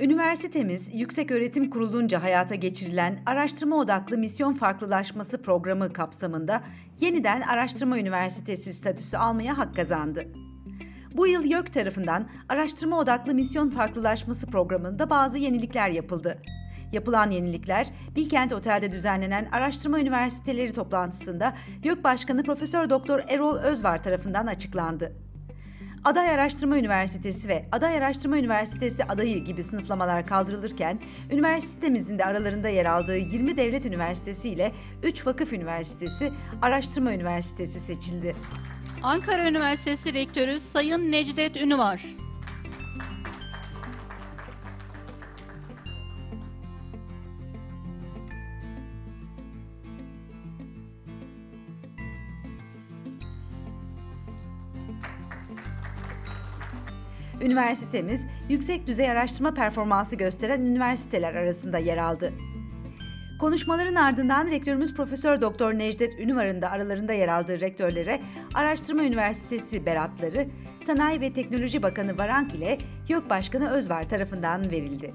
Üniversitemiz Yüksek Öğretim Kurulu'nca hayata geçirilen araştırma odaklı misyon farklılaşması programı kapsamında yeniden araştırma üniversitesi statüsü almaya hak kazandı. Bu yıl YÖK tarafından araştırma odaklı misyon farklılaşması programında bazı yenilikler yapıldı. Yapılan yenilikler Bilkent Otel'de düzenlenen araştırma üniversiteleri toplantısında YÖK Başkanı Profesör Doktor Erol Özvar tarafından açıklandı. Aday Araştırma Üniversitesi ve Aday Araştırma Üniversitesi adayı gibi sınıflamalar kaldırılırken, üniversitemizin de aralarında yer aldığı 20 devlet üniversitesi ile 3 vakıf üniversitesi Araştırma Üniversitesi seçildi. Ankara Üniversitesi Rektörü Sayın Necdet Ünüvar. Üniversitemiz yüksek düzey araştırma performansı gösteren üniversiteler arasında yer aldı. Konuşmaların ardından rektörümüz Profesör Doktor Necdet Ünüvar'ın da aralarında yer aldığı rektörlere Araştırma Üniversitesi beratları Sanayi ve Teknoloji Bakanı Varank ile YÖK Başkanı Özvar tarafından verildi.